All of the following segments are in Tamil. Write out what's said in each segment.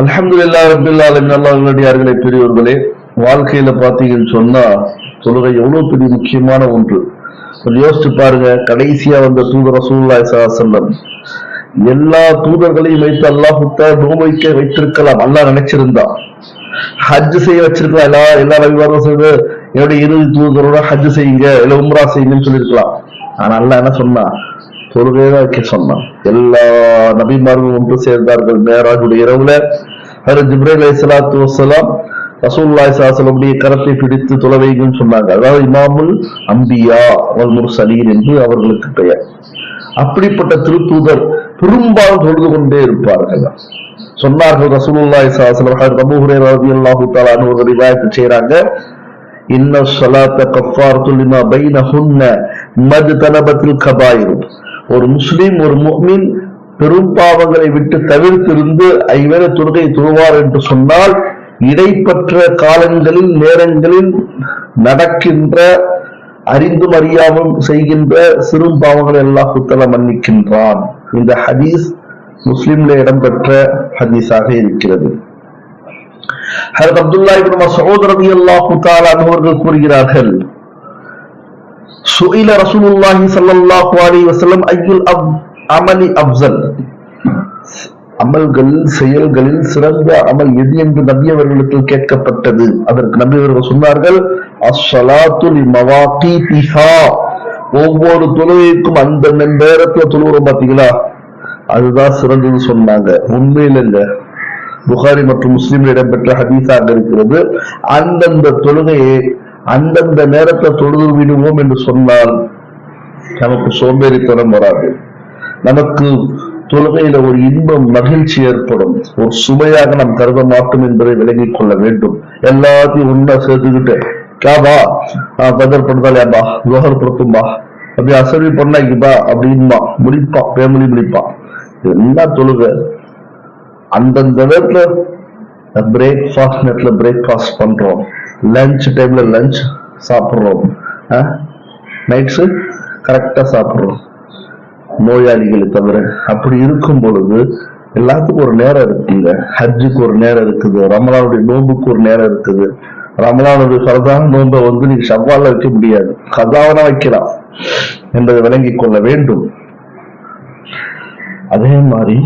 அல்ஹம்துலில்லா அப்துல்லா ஆலமின். அல்லாஹ்வுடையார்களே பெரியவர்களே வாழ்க்கையில பாத்தீங்கன்னு சொன்னா தொழுகை எவ்வளவு பெரிய முக்கியமான ஒன்று. யோசிச்சு பாருங்க கடைசியா வந்த தூதர் ரசூலுல்லாஹி ஸல்லல்லாஹு எல்லா தூதர்களையும் வைத்து அல்லாஹ் நோய் வைத்திருக்கலாம் அல்லாஹ் நினைச்சிருந்தா. ஹஜ் செய்ய வச்சிருக்கலாம் எல்லா எல்லா ரவிவாரம் செய்து என்னுடைய இறுதி தூதரோட ஹஜ் செய்யுங்க இல்ல உம்ரா செய்யுங்கன்னு சொல்லியிருக்கலாம் ஆனா அல்லாஹ் என்ன சொன்னா தொழுகைதான் சொன்னான். எல்லா நபிமார்களும் ஒன்று சேர்ந்தார்கள். மேராஜுடைய இரவுல அது ஜிப்ரேல் அலிஸ்லாத்து வசலாம் ரசூல்லாய் சாசலமுடைய கரத்தை பிடித்து துளவைங்கன்னு சொன்னாங்க. அதாவது இமாமுல் அம்பியா அவல் முர்சலீன் என்று அவர்களுக்கு பெயர். அப்படிப்பட்ட திருத்தூதர் பெரும்பாலும் தொழுது கொண்டே இருப்பார்கள். சொன்னார்கள் ரசூலுல்லாய் சாசலம் ரபுஹுரே ரவி அல்லாஹு தாலான்னு ஒரு ரிவாயத்தை செய்யறாங்க இன்ன சலாத்த கஃபார் துல்லிமா பைன ஹுன்ன மது தனபத்தில் கபாயிரும். ஒரு முஸ்லிம் ஒரு முஃமின் பெரும் பாவங்களை விட்டு தவிர்த்திருந்து ஐவேளை தொழுகை தொழுவார் என்று சொன்னால் இடைப்பற்ற காலங்களில் நேரங்களில் நடக்கின்ற அறிந்தும் அறியாமல் செய்கின்ற சிறு பாவங்களை எல்லாம் குத்தல மன்னிக்கின்றான். இந்த ஹதீஸ் முஸ்லிம்ல இடம்பெற்ற ஹதீஸாக இருக்கிறது. ஹரத் அப்துல்லா இப்னு மஸ்ஊத் ரலியல்லாஹு எல்லா அன்ஹு அவர்கள் கூறுகிறார்கள் سئل رسول الله صلى الله عليه وسلم أي அமலி أفضل. அமல்கள் செயல்களில் சிறந்த அமல் எது? என்று நபி அவர்களுக்கு கேட்கப்பட்டது. அதற்கு நபி அவர்கள் சொன்னார்கள் அஸ்ஸலாத்து திஹா ஒவ்வொரு தொழுகைக்கும் அந்த நேரத்துல தொழுகிறோம் பாத்தீங்களா? அதுதான் சிறந்தது சொன்னாங்க. உண்மையில இல்ல. புகாரி மற்றும் முஸ்லிம் இடம்பெற்ற ஹதீஸாக இருக்கிறது. அந்தந்த தொழுகையை அந்தந்த நேரத்தை தொழுது விடுவோம் என்று சொன்னால் நமக்கு சோம்பேறித்தனம் வராது. நமக்கு தொழுகையில ஒரு இன்பம் மகிழ்ச்சி ஏற்படும். ஒரு சுமையாக நாம் கருத மாட்டோம் என்பதை விலகிக் கொள்ள வேண்டும். எல்லாத்தையும் ஒன்னா சேர்த்துக்கிட்டு கேபா பதர் படுத்தாலேபா லோகர் படுத்தும்பா அப்படி அசர்வி பண்ணாக்கிப்பா அப்படின்பா. முடிப்பான் பேமொழி முடிப்பான். என்ன தொழுகை. அந்தந்த நேரத்துல பிரேக்ஃபாஸ்ட் நேரத்துல பிரேக்ஃபாஸ்ட் பண்றோம். லஞ்ச் டைம்ல லஞ்ச் சாப்பிட்றோம். நைட்ஸ் கரெக்டா சாப்பிட்றோம். நோயாளிகளை தவிர அப்படி இருக்கும் பொழுது எல்லாத்துக்கும் ஒரு நேரம் இருக்குங்க. ஹஜ்ஜுக்கு ஒரு நேரம் இருக்குது. ரமலானுடைய நோம்புக்கு ஒரு நேரம் இருக்குது. ரமலானுடைய சரதான நோன்பை வந்து நீங்க ஷவ்வால வைக்க முடியாது. கதாவனா வைக்கலாம் என்பதை விளங்கிக் கொள்ள வேண்டும். அதே மாதிரி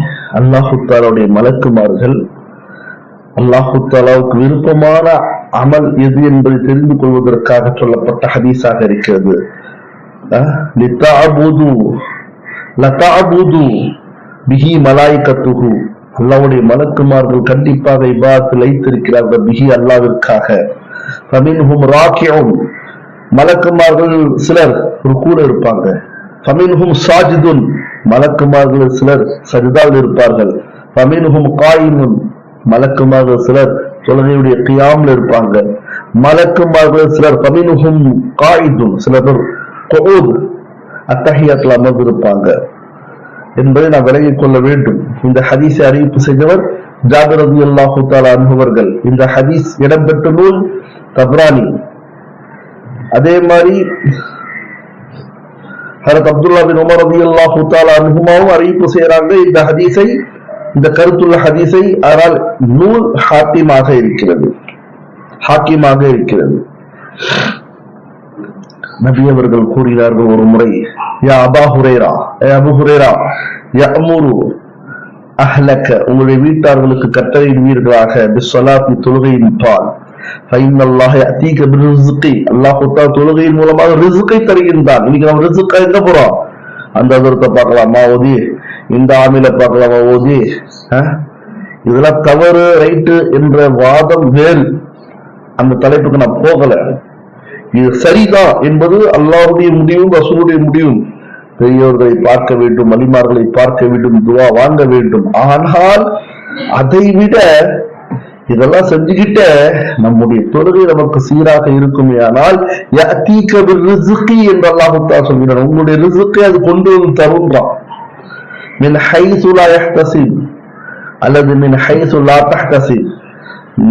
அல்லாஹுத்தாலாவுடைய மலக்குமார்கள் அல்லாஹுத்தாலாவுக்கு விருப்பமான அமல் எது என்பதை தெரிந்து கொள்வதற்காக சொல்லப்பட்ட ஹதீஸாக இருக்கிறது. பிஹி மலாய்கத்துஹு அல்லாவுடைய மலக்குமார்கள் கண்டிப்பாக இபாத்தில் வைத்திருக்கிறார்கள் பிஹி அல்லாவிற்காக. ஃபமின்ஹும் ராக்கியும் மலக்குமார்கள் சிலர் ஒரு கூட இருப்பாங்க. ஃபமின்ஹும் சாஜிதுன். மலக்குமார்கள் சிலர் சரிதால் இருப்பார்கள். ஃபமின்ஹும் காயிமுன். மலக்குமார்கள் சிலர் தொழுகையுடைய கியாமில் இருப்பாங்க. மலக்குமார்கள் சிலர் ஃபமின்ஹும் காயிதுன் சில பேர் கொகூத் அத்தகையத்தில் அமர்ந்திருப்பாங்க. என்பதை நாம் விலகிக் கொள்ள வேண்டும். இந்த ஹதீஸை அறிவிப்பு செய்தவர் ஜாபிர் ரதி அல்லாஹு தாலா அனுபவர்கள் இந்த ஹதீஸ் இடம்பெற்ற நூல் தப்ரானி. அதே மாதிரி ஹரத் அப்துல்லா பின் உமர் ரதி அல்லாஹு தாலா அனுகுமாவும் அறிவிப்பு செய்யறாங்க இந்த ஹதீஸை இந்த கருத்துள்ள ஹதீஸை ஆனால் நூல் ஹாக்கிமாக இருக்கிறது. ஹாக்கியமாக இருக்கிறது. நபி அவர்கள் கூறினார்கள் ஒரு முறை யா அபா ஹுரேரா ஏ அபு ஹுரேரா யமுரு அஹ்லக. உங்களுடைய வீட்டார்களுக்கு கட்டளையிடுவீர்களாக பிஸ்வலாத்தி தொழுகையின் பால். தொழுகையின் மூலமாக தருகின்றான். இன்னைக்கு நம்ம ரிஸ்க் எங்க போறோம்? அந்த அதரத்தை பார்க்கலாமா. ஓதி இந்த ஆமில பார்க்கலாமா ஓதி இதெல்லாம் தவறு ரைட்டு என்ற வாதம் வேறு அந்த தலைப்புக்கு நான் போகல. இது சரிதான் என்பது அல்லாவுடைய முடிவும் ரசூலுடைய முடிவும். பெரியோர்களை பார்க்க வேண்டும் மலிமார்களை பார்க்க வேண்டும் துவா வாங்க வேண்டும். ஆனால் அதை விட இதெல்லாம் செஞ்சுக்கிட்ட நம்முடைய தொழுகை நமக்கு சீராக இருக்குமே ஆனால் யஅதீக பிர்ரிஸ்கி என்று அல்லாஹ் சொல்கிறான். உங்களுடைய ரிசுக்கை அது கொண்டு வந்து தருன்றான் மின் ஹைசு லா அல்லது மின் ஹைசு தஹ்தசிப்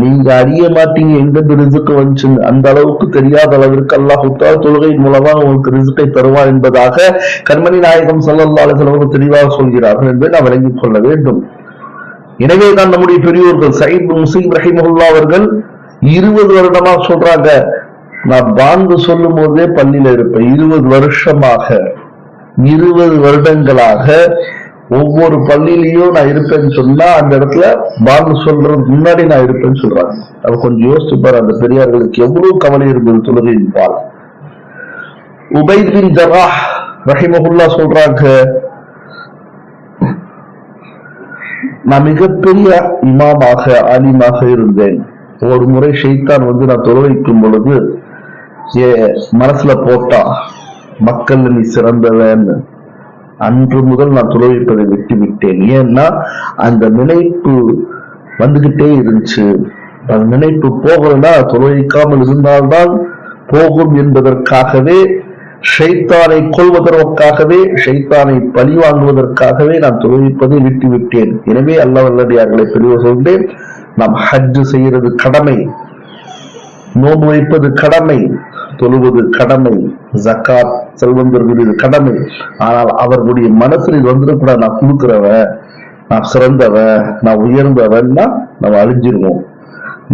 நீங்க அறிய மாட்டீங்க எந்த ரிசுக்கு வந்துச்சுன்னு அந்த அளவுக்கு தெரியாத அளவிற்கு அல்லாஹுத்தா தொழுகை மூலமா உங்களுக்கு ரிசுக்கை தருவார் என்பதாக கண்மணி நாயகம் ஸல்லல்லாஹு தெளிவாக சொல்கிறார்கள் என்பதை நாம் விளங்கிக் கொள்ள வேண்டும். எனவேதான் நம்முடைய பெரியோர்கள் சயீத் முசீம் முசீப் ரஹிமஹுல்லா அவர்கள் இருபது வருடமா சொல்றாங்க நான் பாங்கு சொல்லும் போதே பள்ளியில இருப்பேன். இருபது வருஷமாக இருபது வருடங்களாக ஒவ்வொரு பள்ளியிலையும் நான் இருப்பேன்னு சொன்னா அந்த இடத்துல பாபு சொல்றதுக்கு முன்னாடி நான் இருப்பேன்னு சொல்றாங்க. அவ கொஞ்சம் யோசிச்சு பாரு அந்த பெரியார்களுக்கு எவ்வளவு கவலை இருந்தது தொழுகையின் பால். உபைத் ஜரா ரஹிமஹுல்லா சொல்றாங்க நான் மிகப்பெரிய இமாமாக ஆலிமாக இருந்தேன். ஒரு முறை ஷெய்தான் வந்து நான் தொழுவைக்கும் பொழுது ஏ மனசுல போட்டா மக்கள் நீ சிறந்தவன்னு அன்று முதல் நான் துறவிப்பதை விட்டு விட்டேன் ஏன்னா அந்த நினைப்பு வந்துகிட்டே இருந்துச்சு. அந்த நினைப்பு போகலன்னா துறவிக்காமல் இருந்தால்தான் போகும் என்பதற்காகவே ஷைத்தானை கொள்வதற்காகவே ஷைத்தானை பழி வாங்குவதற்காகவே நான் துறவிப்பதை விட்டு விட்டேன் எனவே அல்லவல்லடியார்களை பிரிவு சொல்கிறேன் நாம் ஹஜ்ஜு செய்யறது கடமை. நோன்பு வைப்பது கடமை. தொழுவது கடமை ஜக்காத் செல்வம் பெறுவது கடமை. ஆனால் அவர்களுடைய மனசில் இது வந்துடக்கூடாது நான் கொடுக்கிறவன் நான் சிறந்தவன் நான் உயர்ந்தவன்னா நம்ம அழிஞ்சிருவோம்.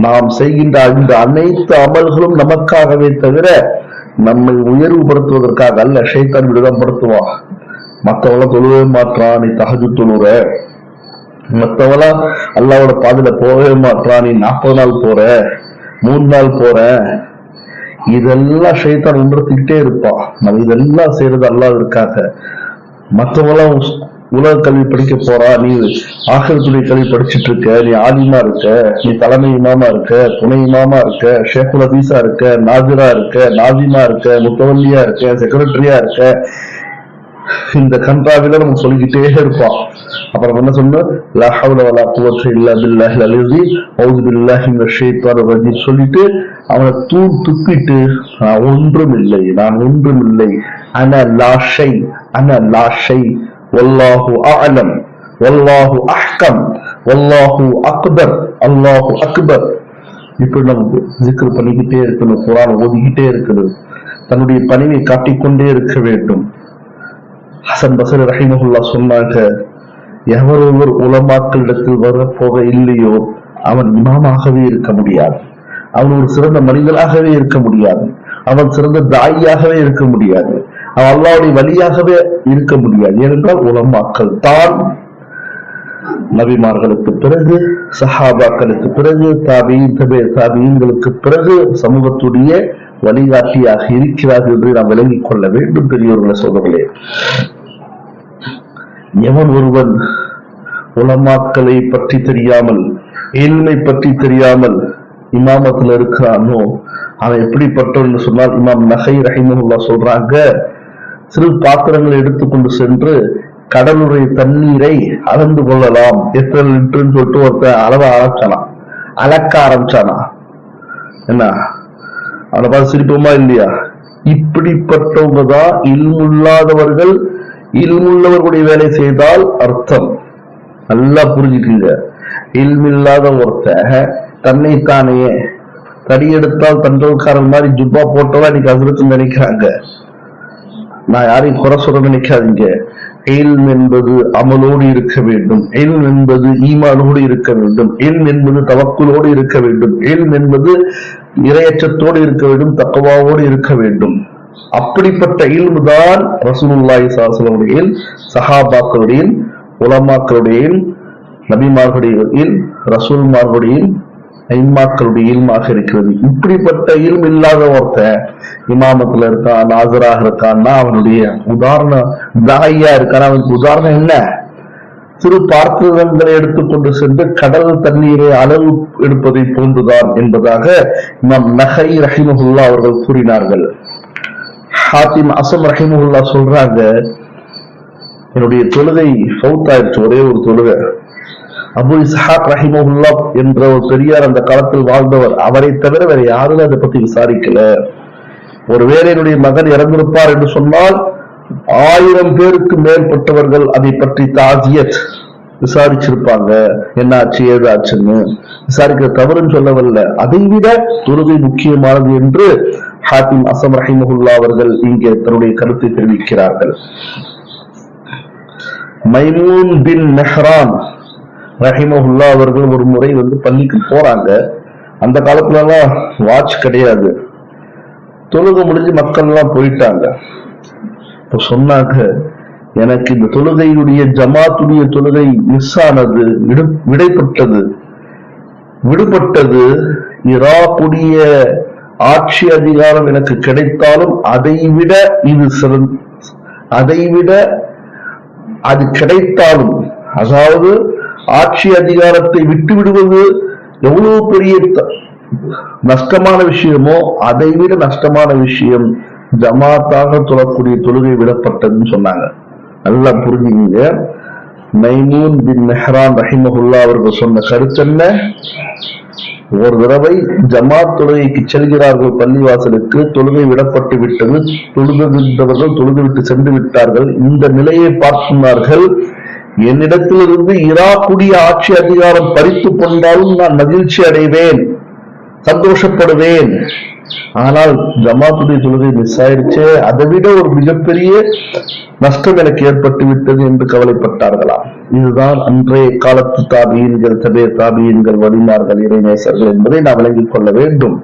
நாம் செய்கின்ற இந்த அனைத்து அமல்களும் நமக்காகவே தவிர நம்மை உயர்வுபடுத்துவதற்காக அல்ல. ஷைத்தான் விடுதப்படுத்துவான் மற்றவெல்லாம் தொழுவே மாற்றான் நீ தகஜு தொழுற. மற்றவெல்லாம் அல்லாவோட பாதையில போகவே மாற்றான் நீ நாற்பது நாள் போற மூணு நாள் போற. இதெல்லாம் ஷைத்தான் உணர்த்திக்கிட்டே இருப்பான் நம்ம இதெல்லாம் செய்யறது அல்லாவிற்காக மத்தவங்களாம் உலக கல்வி படிக்க போறா. நீ ஆசிரியத்துடைய கல்வி படிச்சிட்டு இருக்க. நீ ஆலிமா இருக்க. நீ தலைமை இமாமா இருக்க. துணை இமாமா இருக்க. ஷேகுல் ஹதீஸா இருக்க. நாஜிரா இருக்க. நாஜிமா இருக்க. முத்தவல்லியா இருக்க. செக்ரட்டரியா இருக்க. இந்த கன்றாவில நம்ம சொல்லிக்கிட்டே இருப்பான் அப்புறம் என்ன சொன்ன லஹவுல வலா குவத்த இல்லா பில்லாஹில் அலிசி ஔது பில்லாஹி சொல்லிட்டு அவனை தூ துப்பிட்டு நான் ஒன்றும் இல்லை நான் ஒன்றும் இல்லை அன லாஷை அன லாஷை வல்லாஹு அலம் வல்லாஹு அஹ்கம். வல்லாஹு அக்பர். அல்லாஹு அக்பர். இப்படி நமக்கு ஜிக்கர் பண்ணிக்கிட்டே இருக்கணும் குரான் ஓதிக்கிட்டே இருக்கணும். தன்னுடைய பணிவை காட்டிக்கொண்டே இருக்க வேண்டும். ஹசன் பசர் ரஹிமஹுல்லா சொன்னாங்க எவர் ஒருவர் உலமாக்களிடத்தில் வரப்போக இல்லையோ அவன் இமாமாகவே இருக்க முடியாது. அவன் ஒரு சிறந்த மனிதனாகவே இருக்க முடியாது. அவன் சிறந்த தாயியாகவே இருக்க முடியாது. அவன் அல்லாவுடைய வழியாகவே இருக்க முடியாது. ஏனென்றால் உலமாக்கள் தான் நபிமார்களுக்கு பிறகு சஹாபாக்களுக்கு பிறகு தாபியின் தபே தாபியங்களுக்கு பிறகு சமூகத்துடைய வழிகாட்டியாக இருக்கிறார்கள் என்று நாம் விளங்கிக் கொள்ள வேண்டும் பெரியவர்களை சோதர்களே எவன் ஒருவன் உலமாக்களை பற்றி தெரியாமல் ஏழ்மை பற்றி தெரியாமல் இமாமத்துல இருக்கிறானோ அவன் எப்படிப்பட்டவன் சொன்னால் இமாம் நகை ரஹிமஹுல்லா சொல்றாங்க சிறு பாத்திரங்களை எடுத்துக்கொண்டு சென்று கடலுடைய தண்ணீரை அளந்து கொள்ளலாம். எத்தனை லிட்டர்னு சொல்லிட்டு ஒருத்தன் அளவை ஆரம்பிச்சானா? அளக்க ஆரம்பிச்சானா? என்ன? அவனை பார்த்து சிரிப்போமா இல்லையா? இப்படிப்பட்டவங்க தான் இல்முல்லாதவர்கள் இல்முள்ளவர்களுடைய வேலை செய்தால் அர்த்தம். நல்லா புரிஞ்சுக்குங்க. இல்மில்லாத ஒருத்தன் தன்னைத்தானே தடி எடுத்தால் தண்டல்காரன் மாதிரி ஜுப்பா போட்டவா இன்னைக்கு அதிர்த்து நினைக்கிறாங்க. நான் யாரையும் குறை சொல்ல நினைக்காதீங்க. எயில்ம் என்பது அமலோடு இருக்க வேண்டும். எயில்ம் என்பது ஈமானோடு இருக்க வேண்டும். எயில்ம் என்பது தவக்குலோடு இருக்க வேண்டும். எயில்ம் என்பது இரையச்சத்தோடு இருக்க வேண்டும். தக்கவாவோடு இருக்க வேண்டும். அப்படிப்பட்ட இல்மு தான் ரசூலுல்லாஹி சாசனுடைய சஹாபாக்களுடைய உலமாக்களுடைய நபிமார்களுடைய ரசூல்மார்களுடைய ஐமாக்களுடைய இல்மாக இருக்கிறது. இப்படிப்பட்ட இல்ம் இல்லாத ஒருத்தன் இமாமத்துல இருக்கான் நாசராக இருக்கான்னா அவனுடைய உதாரணம் தாயா இருக்கான்? அவனுக்கு உதாரணம் என்ன? சிறு பார்த்திரங்களை எடுத்துக்கொண்டு சென்று கடல் தண்ணீரை அளவு எடுப்பதை போன்றுதான் என்பதாக நம் நகை ரஹிமஹுல்லா அவர்கள் கூறினார்கள். ஹாத்திம் அசம் ரஹிமஹுல்லா சொல்றாங்க என்னுடைய தொழுகை சவுத் ஆயிடுச்சு ஒரே ஒரு தொழுகை. அபு இஸ்ஹாக் ரஹிமஹுல்லா என்ற ஒரு பெரியார் அந்த காலத்தில் வாழ்ந்தவர். அவரை தவிர வேற யாரும் அதை பத்தி விசாரிக்கல. ஒருவேளை என்னுடைய மகன் இறந்திருப்பார் என்று சொன்னால் ஆயிரம் பேருக்கு மேற்பட்டவர்கள் அதை பற்றி தாஜியத் விசாரிச்சிருப்பாங்க. என்னாச்சு ஏதாச்சுன்னு விசாரிக்கிற தவறுன்னு சொல்லவல்ல. அதை விட தொழுகை முக்கியமானது என்று ஹாத்திம் அசம் ரஹிமஹுல்லா அவர்கள் இங்கே தன்னுடைய கருத்தை தெரிவிக்கிறார்கள். மைமூன் பின் மெஹ்ரான் ரஹிமஹுல்லா அவர்கள் ஒரு முறை வந்து பள்ளிக்கு போறாங்க. அந்த காலத்துல எல்லாம் வாட்ச் கிடையாது. தொழுகை முடிஞ்சு மக்கள் எல்லாம் போயிட்டாங்க. இப்ப சொன்னாங்க எனக்கு இந்த தொழுகையுடைய ஜமாத்துடைய தொழுகை மிஸ் ஆனது விடு- விடைப்பட்டது விடுபட்டது ஈராக்குடைய ஆட்சி அதிகாரம் எனக்கு கிடைத்தாலும் அதை விட இது சிறந்த அதை விட அது கிடைத்தாலும் அதாவது ஆட்சி அதிகாரத்தை விட்டு விடுவது எவ்வளவு பெரிய நஷ்டமான விஷயமோ அதை விட நஷ்டமான விஷயம் ஜமாத்தாக தொழக்கூடிய தொழுகை விடப்பட்டதுன்னு சொன்னாங்க. நல்லா புரிஞ்சுங்க மைமூன் பின் மெஹ்ரான் ரஹிமஹுல்லா அவர்கள் சொன்ன கருத்து என்ன? ஒரு தடவை ஜமாத் தொழுகைக்கு செல்கிறார்கள் பள்ளிவாசலுக்கு தொழுகை விடப்பட்டு விட்டது தொழுதுகின்றவர்கள் தொழுது விட்டு சென்று விட்டார்கள். இந்த நிலையை பார்க்கிறார்கள் என்னிடத்திலிருந்து இராக்குடிய ஆட்சி அதிகாரம் பறித்து கொண்டாலும் நான் மகிழ்ச்சி அடைவேன் சந்தோஷப்படுவேன். ஆனால் ஜமாத்துடைய தொழுகை மிஸ் ஆயிடுச்சே அதை விட ஒரு மிகப்பெரிய நஷ்டம் எனக்கு ஏற்பட்டு விட்டது என்று கவலைப்பட்டார்களாம் இதுதான் அன்றைய காலத்து தாபியன்கள் தபே தாபியன்கள் வலிமார்கள் இறைநேசர்கள் என்பதை நாம் விளங்கிக் கொள்ள வேண்டும்.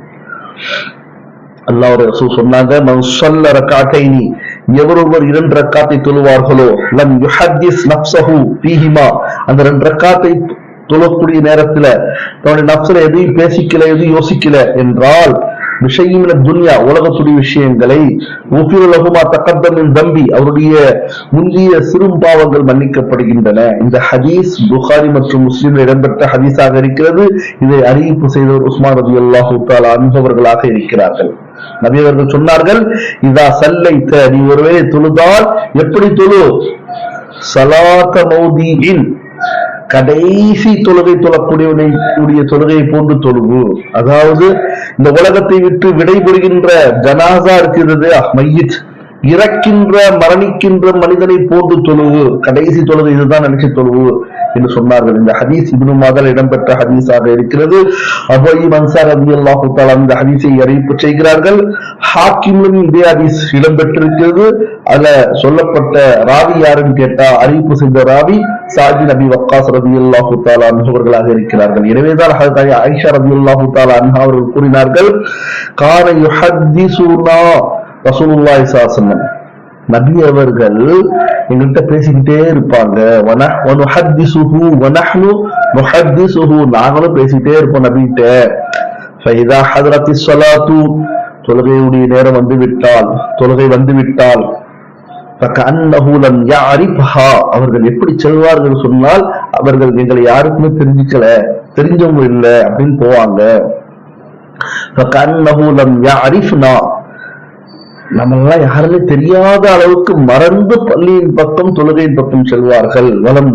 அல்லாஹ் சொன்னாங்க மன்சல்ல ஸல்ல நீ எவரொருவர் இரண்டு ரக்காத்தை தொழுவார்களோ லம் யுஹத்திஸ் நப்சஹு பீஹிமா அந்த ரெண்டு ரக்காத்தை தொழக்கூடிய நேரத்துல தன்னுடைய நப்சல எதையும் பேசிக்கல எதையும் யோசிக்கல என்றால் விஷயமின துன்யா உலகத்துடைய விஷயங்களை உலகுமா தக்கத்தமின் தம்பி அவருடைய முந்தைய சிறும் பாவங்கள் மன்னிக்கப்படுகின்றன. இந்த ஹதீஸ் புகாரி மற்றும் முஸ்லீம்ல இடம்பெற்ற ஹதீஸாக இருக்கிறது. இதை அறிவிப்பு செய்தவர் உஸ்மான் ரபி அல்லாஹூ தாலா அன்பவர்களாக இருக்கிறார்கள். நபி அவர்கள் சொன்னார்கள் இதா சல்லைத்த நீ ஒருவேளை தொழுதால் எப்படி தொழு? சலாத்த மௌதீன் கடைசி தொழுகை தொழக்கூடியவனை கூடிய தொழுகை போன்று தொழுவு அதாவது இந்த உலகத்தை விட்டு விடைபெறுகின்ற ஜனாசா இருக்கிறது மையித். இறக்கின்ற மரணிக்கின்ற மனிதனை போன்று தொழுவு கடைசி தொழுகை இதுதான் நினைச்சு தொழுவு என்று சொன்னார்கள். இந்த ஹதீஸ் இப்னு மாதல் இடம்பெற்ற ஹதீஸாக இருக்கிறது. அபோயி மன்சார் ரதி அல்லாஹு அந்த ஹதீஸை அறிவிப்பு செய்கிறார்கள். ஹாக்கிம்லும் இதே ஹதீஸ் இடம்பெற்றிருக்கிறது. அதுல சொல்லப்பட்ட ராவி யாருன்னு கேட்டா அறிவிப்பு செய்த ராவி சாஜி நபி வக்காஸ் ரதி அல்லாஹு தாலா அவர்களாக இருக்கிறார்கள். எனவேதான் ஹதரத் ஆயிஷா ரதி அல்லாஹு தாலா அன்ஹா அவர்கள் கூறினார்கள் கான யுஹத்திசுனா ரசூலுல்லாஹி ஸல்லல்லாஹு நபி அவர்கள் எங்கள்கிட்ட பேசிக்கிட்டே இருப்பாங்க. நாங்களும் பேசிக்கிட்டே இருப்போம் நபிகிட்ட. ஃபைதா தொழுகையுடைய நேரம் வந்து விட்டால் தொழுகை வந்து விட்டால் அவர்கள் எப்படி செல்வார்கள் சொன்னால் அவர்கள் எங்களை யாருக்குமே தெரிஞ்சுக்கல தெரிஞ்சவங்க இல்லை அப்படின்னு போவாங்க. நம்மெல்லாம் யாருமே தெரியாத அளவுக்கு மறந்து பள்ளியின் பக்கம் தொழுகையின் பக்கம் செல்வார்கள். வலம்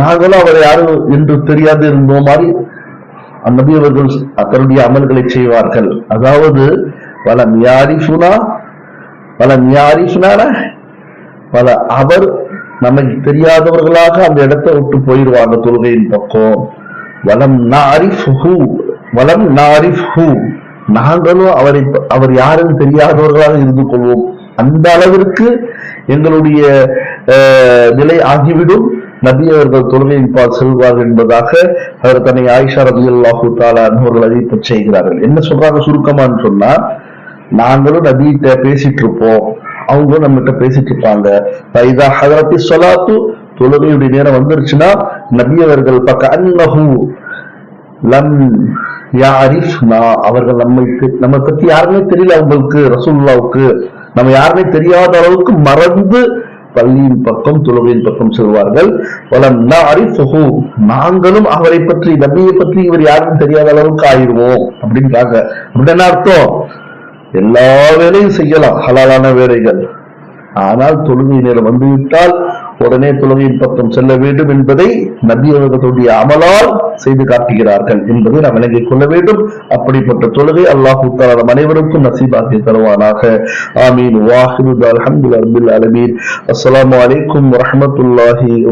நாங்களும் அவர் யாரு என்று தெரியாது இருந்தோம் மாதிரி அந்நபி அவர்கள் தன்னுடைய அமல்களை செய்வார்கள். அதாவது பல மியாரிஃபுனா பல யாரிஃபுனான பல அவர் நமக்கு தெரியாதவர்களாக அந்த இடத்தை விட்டு போயிடுவாங்க தொழுகையின் பக்கம். வலம் நாரிஃபுஹு வலம் நாரிஃபு நாங்களும் அவரை அவர் யாருன்னு தெரியாதவர்களாக இருந்து கொள்வோம். அந்த அளவிற்கு எங்களுடைய அஹ், நிலை ஆகிவிடும். நபி அவர்கள் தொழுகையின் பால் செல்வார்கள் என்பதாக அவர் தன்னை ஆயிஷா ரபி அல்லாஹூ தாலா அவர்கள் அறிவிப்பு செய்கிறார்கள். என்ன சொல்றாங்க சுருக்கமான்னு சொன்னா நாங்களும் நபிகிட்ட பேசிட்டு இருப்போம். அவங்களும் நம்மகிட்ட பேசிட்டு இருப்பாங்க. பைதா ஹதரத்தி சொலாத்து தொழுகையுடைய நேரம் வந்துருச்சுன்னா நபி அவர்கள் பக்க அன்னஹூ லம் யாரிஃப்னா அவர்கள் நம்மை நம்ம பத்தி யாருமே தெரியல அவங்களுக்கு ரசூல்லாவுக்கு நம்ம யாருமே தெரியாத அளவுக்கு மறந்து பள்ளியின் பக்கம் தொழுகையின் பக்கம் செல்வார்கள். வலம் நஅரிஃபுஹு. நாங்களும் அவரை பற்றி நபியை பற்றி இவர் யாருக்கும் தெரியாத அளவுக்கு ஆயிடுவோம் அப்படின்றாங்க அப்படி என்ன அர்த்தம்? எல்லா வேலையும் செய்யலாம் ஹலாலான வேலைகள். ஆனால் தொழுகை நேரம் வந்துவிட்டால் உடனே தொழுகையின் பக்கம் செல்ல வேண்டும் என்பதை நபி அவர்களுடைய அமலால் செய்து காட்டுகிறார்கள் என்பதை நாம் விளங்கிக் கொள்ள வேண்டும். அப்படிப்பட்ட தொழுகை அல்லாஹு தாலா அனைவருக்கும் நசீபாக்கி தருவானாக. ஆமீன். வாஹிது அல்ஹம்துலில்லாஹி ரப்பில் ஆலமீன். அஸ்ஸலாமு அலைக்கும் வரஹ்மத்துல்லாஹி